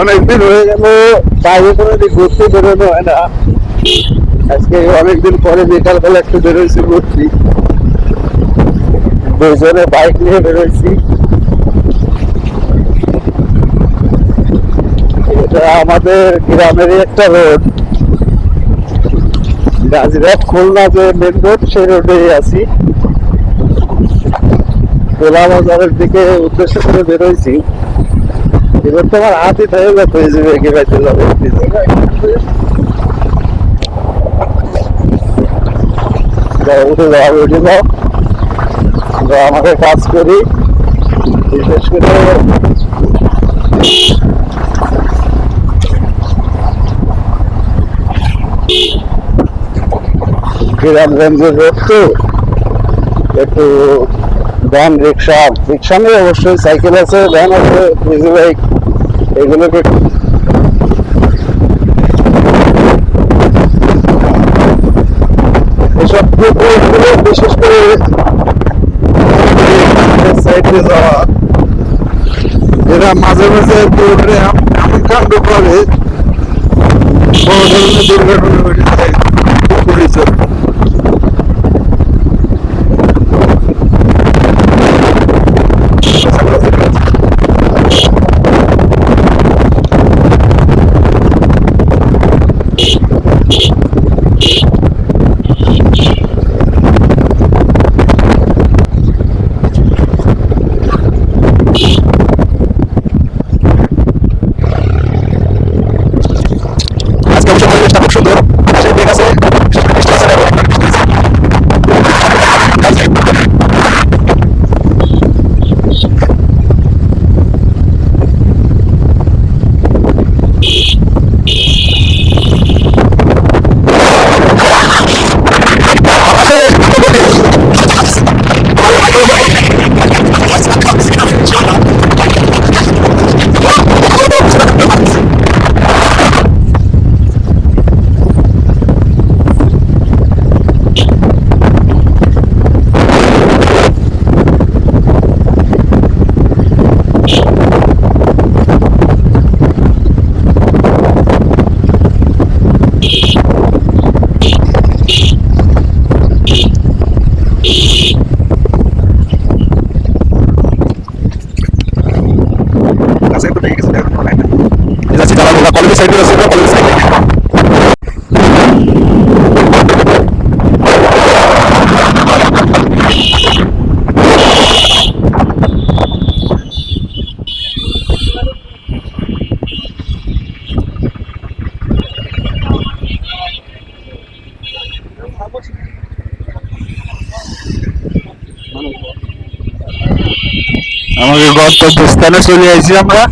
অনেকদিন হয়ে গেল, বাইরে কোনো ঘুরতে বেরোনো হয় না। আজকে অনেকদিন পরে বিকাল বেলা একটু বেরোইছি ঘুরছি দুজনে বাইক নিয়ে বেরোইছি। এটা আমাদের গ্রামেরই একটা রোড। গাজীরহাট খুলনা যে মেন রোড সেই রোডে আছি। তোলা বাজারের দিকে উদ্দেশ্য করে বেরোইছি। এবার থেকে উঠে যাও উঠে যাও, আমাকে কাজ করি। বিশেষ করে গ্রামগঞ্জের রোড তো একটু ভ্যান রিক্সা রিক্সা নিয়ে অবশ্যই সাইকেল আছে ভ্যান আছে ইজি বাইক এগুলোকে এসব বিশেষ করে সাইডে যাওয়া। এরা মাঝে মাঝে দৌড়ে, এমন কাণ্ড করে, বড় ধরনের দুর্ঘটনা ঘটে। জালালপুরা, কলেজের সাইডে আমরা, কলেজের সাইডে। আমাদের গন্তব্যস্থানে চলে আইছি আমরা